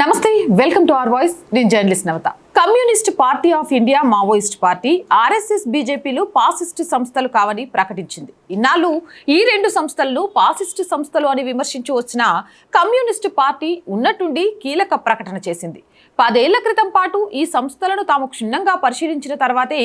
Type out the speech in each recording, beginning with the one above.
నమస్తే welcome to our voice. నేను journalist Navatha. Communist party of India Maoist party RSS బీజేపీలు fascist సంస్థలు కావని ప్రకటించింది. ఇన్నాళ్ళు ఈ రెండు సంస్థలను పాసిస్ట్ సంస్థలు అని విమర్శించి వచ్చిన కమ్యూనిస్ట్ పార్టీ ఉన్నట్టుండి కీలక ప్రకటన చేసింది. పదేళ్ళ క్రితం పాటు ఈ సంస్థలను తాము క్షుణ్ణంగా పరిశీలించిన తర్వాతే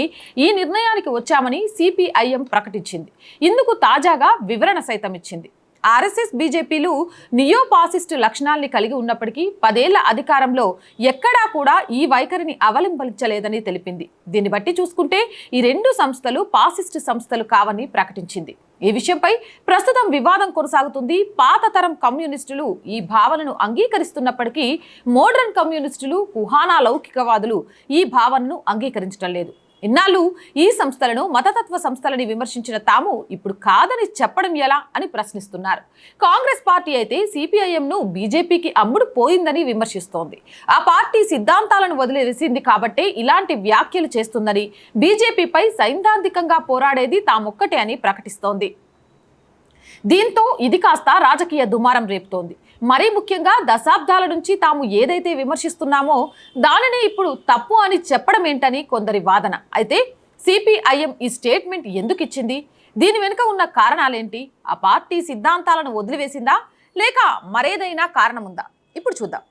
ఈ నిర్ణయానికి వచ్చామని సిపిఐఎం ప్రకటించింది. ఇందుకు తాజాగా వివరణ సైతం ఇచ్చింది. ఆర్ఎస్ఎస్ బీజేపీలు నియోపాసిస్టు లక్షణాల్ని కలిగి ఉన్నప్పటికీ పదేళ్ళ అధికారంలో ఎక్కడా కూడా ఈ వైఖరిని అవలంబించలేదని తెలిపింది. దీన్ని బట్టి చూసుకుంటే ఈ రెండు సంస్థలు పాసిస్ట్ సంస్థలు కావని ప్రకటించింది. ఈ విషయంపై ప్రస్తుతం వివాదం కొనసాగుతుంది. పాత తరం కమ్యూనిస్టులు ఈ భావనను అంగీకరిస్తున్నప్పటికీ మోడర్న్ కమ్యూనిస్టులు కుహానా లౌకికవాదులు ఈ భావనను అంగీకరించడం లేదు. ఇన్నాళ్ళు ఈ సంస్థలను మతతత్వ సంస్థలని విమర్శించిన తాము ఇప్పుడు కాదని చెప్పడం ఎలా అని ప్రశ్నిస్తున్నారు. కాంగ్రెస్ పార్టీ అయితే సిపిఐఎంను బీజేపీకి అమ్ముడు పోయిందని విమర్శిస్తోంది. ఆ పార్టీ సిద్ధాంతాలను వదిలేసింది కాబట్టే ఇలాంటి వ్యాఖ్యలు చేస్తుందని బీజేపీపై సైద్ధాంతికంగా పోరాడేది తామొక్కటే అని ప్రకటిస్తోంది. దీంతో ఇది కాస్త రాజకీయ దుమారం రేపుతోంది. మరీ ముఖ్యంగా దశాబ్దాల నుంచి తాము ఏదైతే విమర్శిస్తున్నామో దానిని ఇప్పుడు తప్పు అని చెప్పడం ఏంటని కొందరి వాదన. అయితే సిపిఐఎం ఈ స్టేట్మెంట్ ఎందుకు ఇచ్చింది? దీని వెనుక ఉన్న కారణాలేంటి? ఆ పార్టీ సిద్ధాంతాలను వదిలివేసిందా? లేక మరేదైనా కారణముందా? ఇప్పుడు చూద్దాం.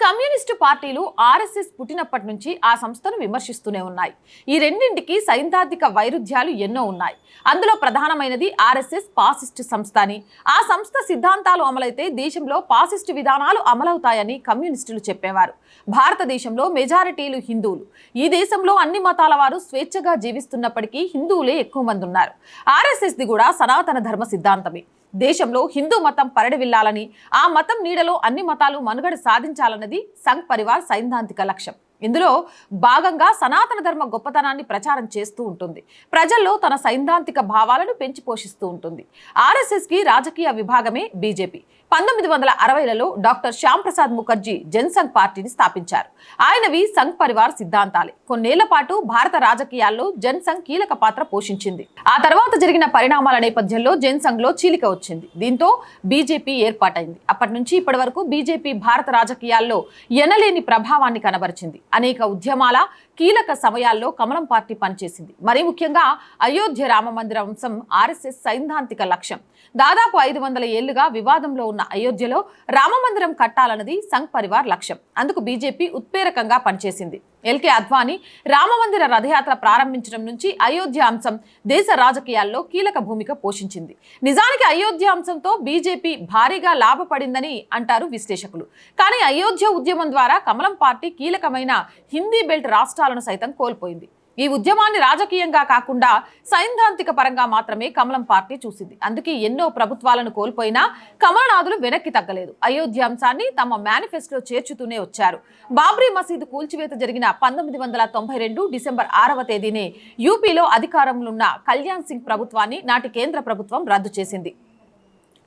కమ్యూనిస్టు పార్టీలు ఆర్ఎస్ఎస్ పుట్టినప్పటి నుంచి ఆ సంస్థను విమర్శిస్తూనే ఉన్నాయి. ఈ రెండింటికి సైద్ధాంతిక వైరుధ్యాలు ఎన్నో ఉన్నాయి. అందులో ప్రధానమైనది ఆర్ఎస్ఎస్ పాసిస్ట్ సంస్థ అని. ఆ సంస్థ సిద్ధాంతాలు అమలైతే దేశంలో పాసిస్ట్ విధానాలు అమలవుతాయని కమ్యూనిస్టులు చెప్పేవారు. భారతదేశంలో మెజారిటీలు హిందువులు. ఈ దేశంలో అన్ని మతాల వారు స్వేచ్ఛగా జీవిస్తున్నప్పటికీ హిందువులే ఎక్కువ మంది ఉన్నారు. ఆర్ఎస్ఎస్ది కూడా సనాతన ధర్మ సిద్ధాంతమే. దేశంలో హిందూ మతం పరిడవిల్లాలని ఆ మతం నీడలో అన్ని మతాలు మనుగడ సాధించాలన్నది సంఘ్ పరివార్ సైద్ధాంతిక లక్ష్యం. ఇందులో భాగంగా సనాతన ధర్మ గొప్పతనాన్ని ప్రచారం చేస్తూ ఉంటుంది. ప్రజల్లో తన సైద్ధాంతిక భావాలను పెంచి పోషిస్తూ ఉంటుంది. ఆర్ఎస్ఎస్కి రాజకీయ విభాగమే బీజేపీ. పంతొమ్మిది వందల అరవైలలో డాక్టర్ శ్యాంప్రసాద్ ముఖర్జీ జనసంఘ్ పార్టీని స్థాపించారు. ఆయనవి సంఘ్ పరివార్ సిద్ధాంతాలే. కొన్నేళ్ళ పాటు భారత రాజకీయాల్లో జనసంఘ్ కీలక పాత్ర పోషించింది. ఆ తర్వాత జరిగిన పరిణామాల నేపథ్యంలో జనసంఘ్లో చీలిక వచ్చింది. దీంతో బీజేపీ ఏర్పాటైంది. అప్పటి నుంచి ఇప్పటి వరకు బీజేపీ భారత రాజకీయాల్లో ఎనలేని ప్రభావాన్ని కనబరిచింది. అనేక ఉద్యమాల కీలక సమయాల్లో కమలం పార్టీ పనిచేసింది. మరీ ముఖ్యంగా అయోధ్య రామ మందిర అంశం ఆర్ఎస్ఎస్ సైద్ధాంతిక లక్ష్యం. దాదాపు ఐదు వందల ఏళ్ళుగా వివాదంలో ఉన్న అయోధ్యలో రామ మందిరం కట్టాలన్నది సంఘ్ పరివార్ లక్ష్యం. అందుకు బీజేపీ ఉత్ప్రేరకంగా పనిచేసింది. ఎల్కే అద్వానీ రామమందిర రథయాత్ర ప్రారంభించడం నుంచి అయోధ్య అంశం దేశ రాజకీయాల్లో కీలక భూమిక పోషించింది. నిజానికి అయోధ్య అంశంతో బీజేపీ భారీగా లాభపడిందని అంటారు విశ్లేషకులు. కానీ అయోధ్య ఉద్యమం ద్వారా కమలం పార్టీ కీలకమైన హిందీ బెల్ట్ రాష్ట్రాలను సైతం కోల్పోయింది. ఈ ఉద్యమాన్ని రాజకీయంగా కాకుండా సైద్ధాంతిక పరంగా మాత్రమే కమలం పార్టీ చూసింది. అందుకే ఎన్నో ప్రభుత్వాలను కోల్పోయినా కమలనాథులు వెనక్కి తగ్గలేదు. అయోధ్య అంశాన్ని తమ మేనిఫెస్టోలో చేర్చుతూనే వచ్చారు. బాబ్రీ మసీదు కూల్చివేత జరిగిన పంతొమ్మిది వందల తొంభై రెండు డిసెంబర్ ఆరవ తేదీనే యూపీలో అధికారంలో ఉన్న కళ్యాణ్ సింగ్ ప్రభుత్వాన్ని నాటి కేంద్ర ప్రభుత్వం రద్దు చేసింది.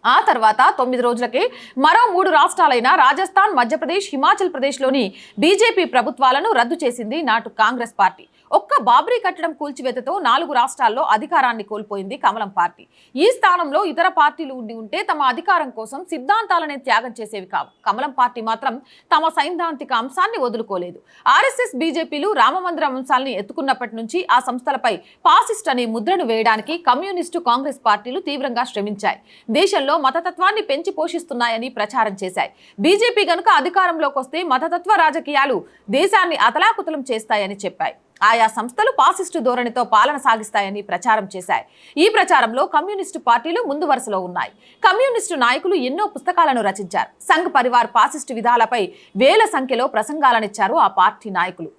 ఆ తర్వాత తొమ్మిది రోజులకే మరో మూడు రాష్ట్రాలైన రాజస్థాన్ మధ్యప్రదేశ్ హిమాచల్ ప్రదేశ్లోని బీజేపీ ప్రభుత్వాలను రద్దు చేసింది నాటు కాంగ్రెస్ పార్టీ. ఒక్క బాబ్రీ కట్టడం కూల్చివేతతో నాలుగు రాష్ట్రాల్లో అధికారాన్ని కోల్పోయింది కమలం పార్టీ. ఈ స్థానంలో ఇతర పార్టీలు ఉండి ఉంటే తమ అధికారం కోసం సిద్ధాంతాలనే త్యాగం చేసేవి కావు. కమలం పార్టీ మాత్రం తమ సైద్ధాంతిక అంశాన్ని వదులుకోలేదు. ఆర్ఎస్ఎస్ బీజేపీలు రామమందిర అంశాలను ఎత్తుకున్నప్పటి నుంచి ఆ సంస్థలపై పాసిస్ట్ అనే ముద్రను వేయడానికి కమ్యూనిస్టు కాంగ్రెస్ పార్టీలు తీవ్రంగా శ్రమించాయి. దేశంలో మతతత్వాన్ని పెంచి పోషిస్తున్నాయని ప్రచారం చేశాయి. బీజేపీ గనుక అధికారంలోకి వస్తే మతతత్వ రాజకీయాలు దేశాన్ని అతలాకుతలం చేస్తాయని చెప్పాయి. ఆయా సంస్థలు పాసిస్టు ధోరణితో పాలన సాగిస్తాయని ప్రచారం చేశాయి. ఈ ప్రచారంలో కమ్యూనిస్టు పార్టీలు ముందు వరుసలో ఉన్నాయి. కమ్యూనిస్టు నాయకులు ఎన్నో పుస్తకాలను రచించారు. సంఘ్ పరివార్ పాసిస్టు విధాలపై వేల సంఖ్యలో ప్రసంగాలనిచ్చారు ఆ పార్టీ నాయకులు.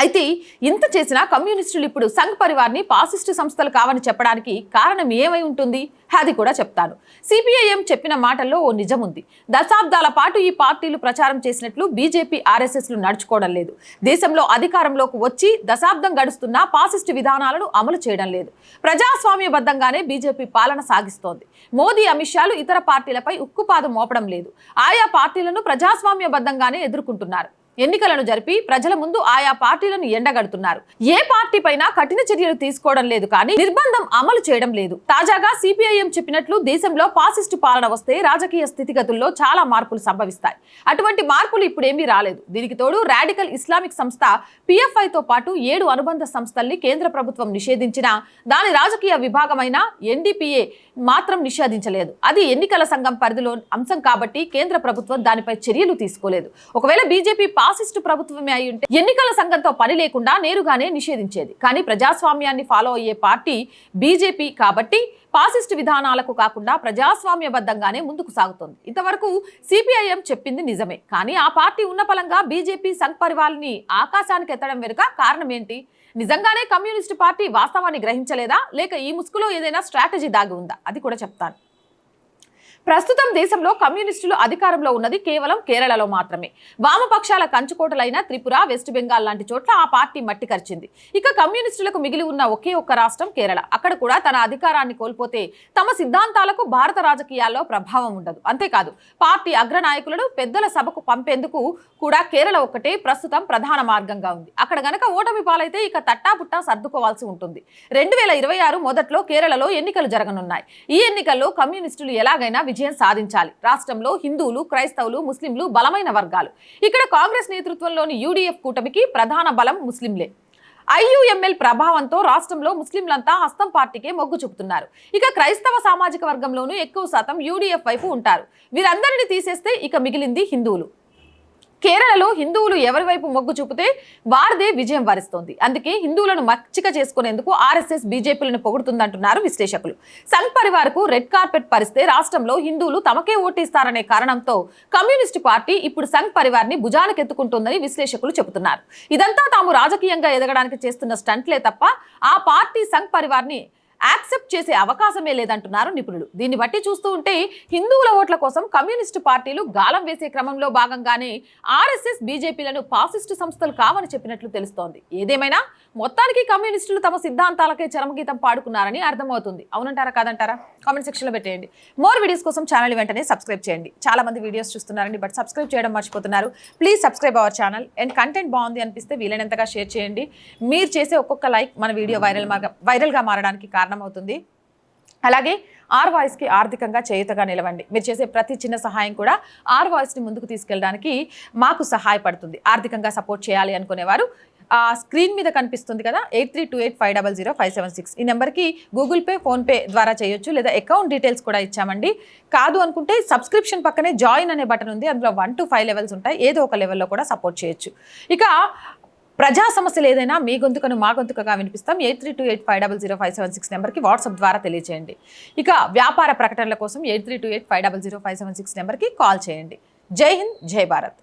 అయితే ఇంత చేసినా కమ్యూనిస్టులు ఇప్పుడు సంఘ్ పరివార్ని పాసిస్టు సంస్థలు కావని చెప్పడానికి కారణం ఏమై ఉంటుంది? అది కూడా చెప్తాను. సిపిఐఎం చెప్పిన మాటల్లో ఓ నిజం ఉంది. దశాబ్దాల పాటు ఈ పార్టీలు ప్రచారం చేసినట్లు బీజేపీ ఆర్ఎస్ఎస్లు నడుచుకోవడం లేదు. దేశంలో అధికారంలోకి వచ్చి దశాబ్దం గడుస్తున్నా పాసిస్టు విధానాలను అమలు చేయడం లేదు. ప్రజాస్వామ్యబద్ధంగానే బీజేపీ పాలన సాగిస్తోంది. మోదీ అమిత్ షాలు ఇతర పార్టీలపై ఉక్కుపాదం మోపడం లేదు. ఆయా పార్టీలను ప్రజాస్వామ్యబద్ధంగానే ఎదుర్కొంటున్నారు. ఎన్నికలను జరిపి ప్రజల ముందు ఆయా పార్టీలను ఎండగడుతున్నారు. ఏ పార్టీ పైన కఠిన చర్యలు తీసుకోవడం లేదు కానీ నిర్బంధం అమలు చేయడం లేదు. తాజాగా సిపిఐఎం చెప్పినట్లు దేశంలో పాసిస్టు పాలన వస్తే రాజకీయ స్థితిగతుల్లో చాలా మార్పులు సంభవిస్తాయి. అటువంటి మార్పులు ఇప్పుడేమీ రాలేదు. దీనికి తోడు రాడికల్ ఇస్లామిక్ సంస్థ పిఎఫ్ఐతో పాటు ఏడు అనుబంధ సంస్థల్ని కేంద్ర ప్రభుత్వం నిషేధించినా దాని రాజకీయ విభాగమైన ఎన్డీపీఏ మాత్రం నిషేధించలేదు. అది ఎన్నికల సంఘం పరిధిలో అంశం కాబట్టి కేంద్ర ప్రభుత్వం దానిపై చర్యలు తీసుకోలేదు. ఒకవేళ బీజేపీ ఫాసిస్టు ప్రభుత్వమే అయి ఉంటే ఎన్నికల సంఘంతో పని లేకుండా నేరుగానే నిషేధించేది. కానీ ప్రజాస్వామ్యాన్ని ఫాలో అయ్యే పార్టీ బీజేపీ కాబట్టి పాసిస్టు విధానాలకు కాకుండా ప్రజాస్వామ్యబద్ధంగానే ముందుకు సాగుతోంది. ఇంతవరకు సిపిఐఎం చెప్పింది నిజమే. కానీ ఆ పార్టీ ఉన్న ఫలంగా బీజేపీ సంఘ్ పరివాల్ని ఆకాశానికి ఎత్తడం వెనుక కారణం ఏంటి? నిజంగానే కమ్యూనిస్టు పార్టీ వాస్తవాన్ని గ్రహించలేదా? లేక ఈ ముసుగులో ఏదైనా స్ట్రాటజీ దాగి ఉందా? అది కూడా చెప్తాను. ప్రస్తుతం దేశంలో కమ్యూనిస్టులు అధికారంలో ఉన్నది కేవలం కేరళలో మాత్రమే. వామపక్షాల కంచుకోటలైన త్రిపుర వెస్ట్ బెంగాల్ లాంటి చోట్ల ఆ పార్టీ మట్టి కరిచింది. ఇక కమ్యూనిస్టులకు మిగిలి ఉన్న ఒకే ఒక్క రాష్ట్రం కేరళ. అక్కడ కూడా తన అధికారాన్ని కోల్పోతే తమ సిద్ధాంతాలకు భారత రాజకీయాల్లో ప్రభావం ఉండదు. అంతేకాదు పార్టీ అగ్రనాయకులను పెద్దల సభకు పంపేందుకు కూడా కేరళ ఒక్కటే ప్రస్తుతం ప్రధాన మార్గంగా ఉంది. అక్కడ గనక ఓటమి పాలైతే ఇక తట్టాపుట్టా సర్దుకోవాల్సి ఉంటుంది. రెండు వేల ఇరవై ఆరు మొదట్లో కేరళలో ఎన్నికలు జరగనున్నాయి. ఈ ఎన్నికల్లో కమ్యూనిస్టులు ఎలాగైనా విజయం సాధించాలి. రాష్ట్రంలో హిందువులు క్రైస్తవులు ముస్లింలు బలమైన వర్గాలు. ఇక్కడ కాంగ్రెస్ నేతృత్వంలోని యూడీఎఫ్ కూటమికి ప్రధాన బలం ముస్లింలే. ఐయుఎంఎల్ ప్రభావంతో రాష్ట్రంలో ముస్లింలంతా హస్తం పార్టీకే మొగ్గు చూపుతున్నారు. ఇక క్రైస్తవ సామాజిక వర్గంలోనూ ఎక్కువ శాతం యూడీఎఫ్ వైపు ఉంటారు. వీరందరిని తీసేస్తే ఇక మిగిలింది హిందువులు. కేరళలో హిందువులు ఎవరి వైపు మొగ్గు చూపితే వారిదే విజయం వరిస్తోంది. అందుకే హిందువులను మచ్చిక చేసుకునేందుకు ఆర్ఎస్ఎస్ బీజేపీలను పొగుడుతుందంటున్నారు విశ్లేషకులు. సంఘ్ పరివార్కు రెడ్ కార్పెట్ పరిస్తే రాష్ట్రంలో హిందువులు తమకే ఓటేస్తారనే కారణంతో కమ్యూనిస్టు పార్టీ ఇప్పుడు సంఘ్ పరివార్ని భుజానికెత్తుకుంటోందని విశ్లేషకులు చెబుతున్నారు. ఇదంతా తాము రాజకీయంగా ఎదగడానికి చేస్తున్న స్టంట్లే తప్ప ఆ పార్టీ సంఘ్ పరివార్ని యాక్సెప్ట్ చేసే అవకాశమే లేదంటున్నారు నిపుణులు. దీన్ని బట్టి చూస్తూ ఉంటే హిందువుల ఓట్ల కోసం కమ్యూనిస్టు పార్టీలు గాలం వేసే క్రమంలో భాగంగానే ఆర్ఎస్ఎస్ బీజేపీలను పాసిస్టు సంస్థలు కావని చెప్పినట్లు తెలుస్తోంది. ఏదేమైనా మొత్తానికి కమ్యూనిస్టులు తమ సిద్ధాంతాలకే చరమగీతం పాడుకున్నారని అర్థమవుతుంది. అవునంటారా కాదంటారా? కామెంట్ సెక్షన్లో పెట్టేయండి. మోర్ వీడియోస్ కోసం ఛానల్ వెంటనే సబ్స్క్రైబ్ చేయండి. చాలా మంది వీడియోస్ చూస్తున్నారండి బట్ సబ్స్క్రైబ్ చేయడం మర్చిపోతున్నారు. Please subscribe our channel. And content బాగుంది అనిపిస్తే వీలైనంతగా షేర్ చేయండి. మీరు చేసే ఒక్కొక్క లైక్ మన వీడియో వైరల్ వైరల్గా మారడానికి కారణం కారణమవుతుంది. అలాగే ఆర్ వాయిస్కి ఆర్థికంగా చేయుతగా నిలవండి. మీరు చేసే ప్రతి చిన్న సహాయం కూడా ఆర్ వాయిస్ని ముందుకు తీసుకెళ్ళడానికి మాకు సహాయపడుతుంది. ఆర్థికంగా సపోర్ట్ చేయాలి అనుకునేవారు. ఆ స్క్రీన్ మీద కనిపిస్తుంది కదా eight three two eight five double zero five seven six. ఈ నెంబర్కి గూగుల్ పే ఫోన్పే ద్వారా చేయొచ్చు లేదా అకౌంట్ డీటెయిల్స్ కూడా ఇచ్చామండి. కాదు అనుకుంటే సబ్స్క్రిప్షన్ పక్కనే జాయిన్ అనే బటన్ ఉంది. అందులో వన్ టు ఫైవ్ లెవెల్స్ ఉంటాయి. ఏదో ఒక లెవెల్లో కూడా సపోర్ట్ చేయొచ్చు. ఇక ప్రజా సమస్యలు ఏదైనా మీ గొంతుకను మా గొంతుకగా వినిపిస్తాం. Eight three two eight five double zero five seven six నెంబర్కి వాట్సాప్ ద్వారా తెలియజేయండి ఇక వ్యాపార ప్రకటనల కోసం eight three two eight five double zero five seven six నెంబర్కి కాల్ చేయండి. జై హింద్ జై భారత్.